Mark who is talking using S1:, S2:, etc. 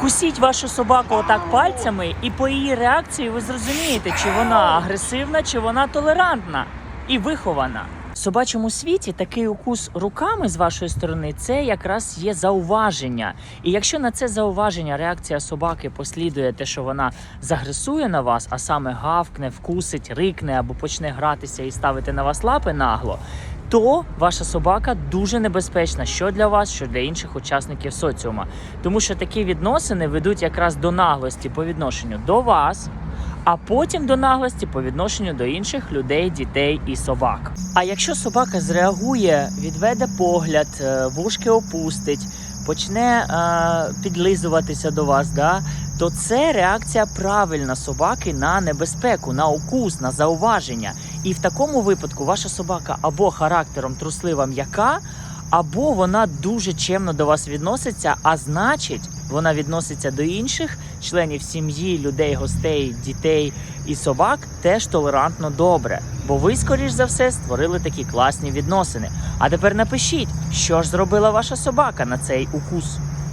S1: Вкусіть вашу собаку отак пальцями, і по її реакції ви зрозумієте, чи вона агресивна, чи вона толерантна і вихована. В собачому світі такий укус руками з вашої сторони це якраз є зауваження. І якщо на це зауваження реакція собаки послідує те, що вона загресує на вас, а саме гавкне, вкусить, рикне або почне гратися і ставити на вас лапи нагло, то ваша собака дуже небезпечна що для вас, що для інших учасників соціума. Тому що такі відносини ведуть якраз до наглості по відношенню до вас, а потім до наглості по відношенню до інших людей, дітей і собак. А якщо собака зреагує, відведе погляд, е, вушки опустить, почне е, підлизуватися до вас, да, то це реакція правильна собаки на небезпеку, на укус, на зауваження. І в такому випадку ваша собака або характером труслива м'яка, або вона дуже чемно до вас відноситься, а значить, вона відноситься до інших членів сім'ї, людей, гостей, дітей і собак теж толерантно добре. Бо ви, скоріш за все, створили такі класні відносини. А тепер напишіть, що ж зробила ваша собака на цей укус.